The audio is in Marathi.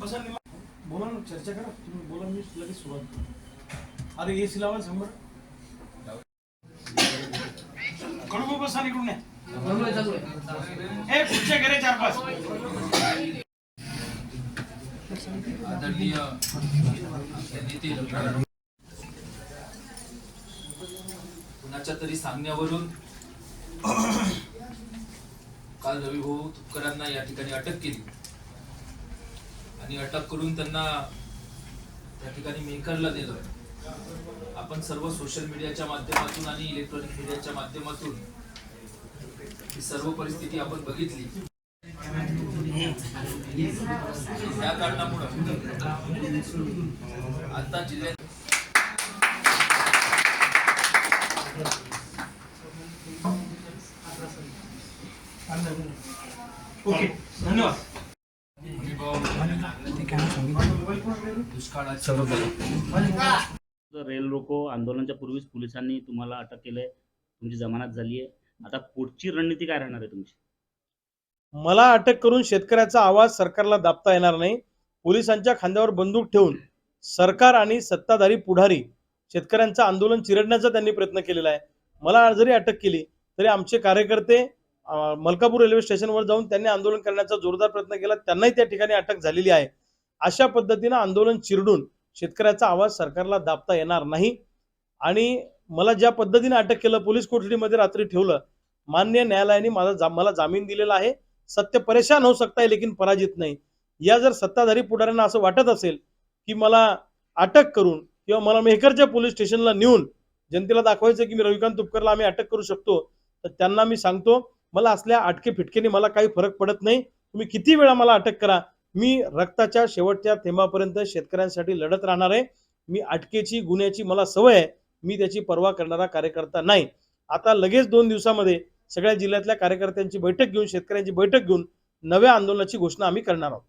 बसा निमा- बोला ना चर्चा करा. तुम्ही बोला मी लगेच सुरुवात अरे ए सी लावा शंभर. कडू बसा इकडून ए खुर्च्या घरे चार पाच. आदरणीय नेते कुणाच्या तरी सांगण्यावरून काल रविभाऊ तुपकरांना या ठिकाणी अटक केली. आणि अटक करून त्यांना त्या ठिकाणी मेकरला दिलं. आपण सर्व सोशल मीडियाच्या माध्यमातून आणि इलेक्ट्रॉनिक मीडियाच्या माध्यमातून ही सर्व परिस्थिती आपण बघितली. त्या कारणामुळं आता जिल्ह्यात ओके धन्यवाद. रेल रोको आंदोलनाच्या पूर्वीच पोलिसांनी तुम्हाला अटक केलंय तुमची जमानत झाली आहे. आता पुढची रणनीती काय राहणार आहे तुमची? मला अटक करून शेतकऱ्याचा आवाज सरकारला दाबता येणार नाही. पोलिसांच्या खांद्यावर बंदूक ठेवून सरकार आणि सत्ताधारी पुढारी शेतकऱ्यांचं आंदोलन चिरडण्याचा त्यांनी प्रयत्न केलेला आहे. मला जरी अटक केली तरी आमचे कार्यकर्ते मलकापूर रेल्वे स्टेशनवर जाऊन त्यांनी आंदोलन करण्याचा जोरदार प्रयत्न केला. त्यांनाही त्या ठिकाणी अटक झालेली आहे. अशा पद्धतीनं आंदोलन चिरडून शेतकऱ्याचा आवाज सरकारला दाबता येणार नाही. आणि मला ज्या पद्धतीने अटक केलं पोलीस कोठडीमध्ये रात्री ठेवलं मान्य न्यायालयाने माझा जा, मला जामीन दिलेला आहे. सत्य परेशान होऊ सकता है लेकिन पराजित नाही. या जर सत्ताधारी पुढाऱ्यांना असं वाटत असेल की मला अटक करून किंवा मला मेहकरच्या पोलीस स्टेशनला नेऊन जनतेला दाखवायचं की मी रविकांत तुपकरला आम्ही अटक करू शकतो तर त्यांना मी सांगतो मला असल्या आटके फिटकेने मला काही फरक पडत नाही. तुम्ही किती वेळा मला अटक करा. मी रक्ताच्या शेवटच्या थेंबापर्यंत शेतकऱ्यांसाठी लढत राहणार आहे. मी अटकेची गुन्ह्याची मला सवय आहे. मी त्याची पर्वा करणारा कार्यकर्ता नाही. आता लगेच दोन दिवसामध्ये सगळ्या जिल्ह्यातल्या कार्यकर्त्यांची बैठक घेऊन शेतकऱ्यांची बैठक घेऊन नव्या आंदोलनाची घोषणा आम्ही करणार आहोत.